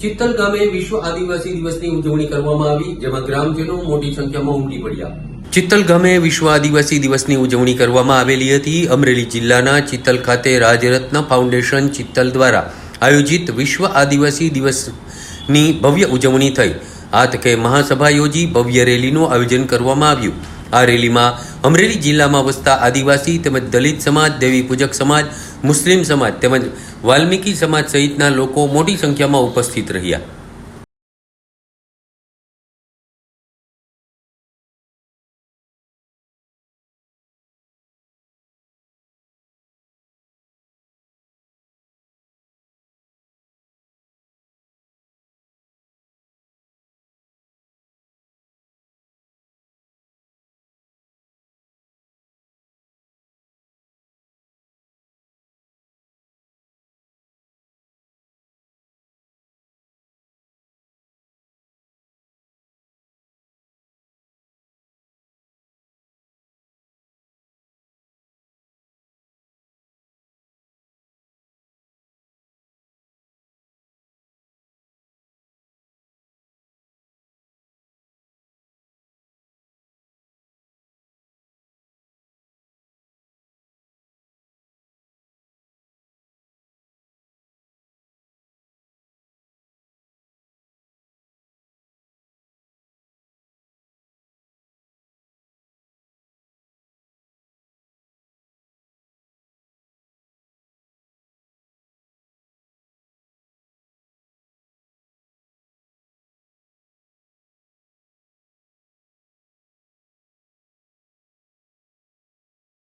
ચિત્તલ ગામે વિશ્વ આદિવાસી દિવસની ઉજવણી કરવામાં આવી, જેમાં ગ્રામજનો મોટી સંખ્યામાં ઉમટી પડ્યા. ચિત્તલ ગામે વિશ્વ આદિવાસી દિવસની ઉજવણી કરવામાં આવેલી હતી. અમરેલી જિલ્લાના ચિત્તલ ખાતે રાજરત્ન ફાઉન્ડેશન ચિત્તલ દ્વારા આયોજિત વિશ્વ આદિવાસી દિવસની ભવ્ય ઉજવણી થઈ. તકે મહાસભા યોજી ભવ્ય રેલીનું આયોજન કરવામાં આવ્યું. આ રેલીમાં અમરેલી જિલ્લામાં વસતા આદિવાસી તેમજ દલિત સમાજ, દેવી પૂજક સમાજ, મુસ્લિમ સમાજ તેમજ વાલ્મીકી સમાજ સહિતના લોકો મોટી સંખ્યામાં ઉપસ્થિત રહ્યા.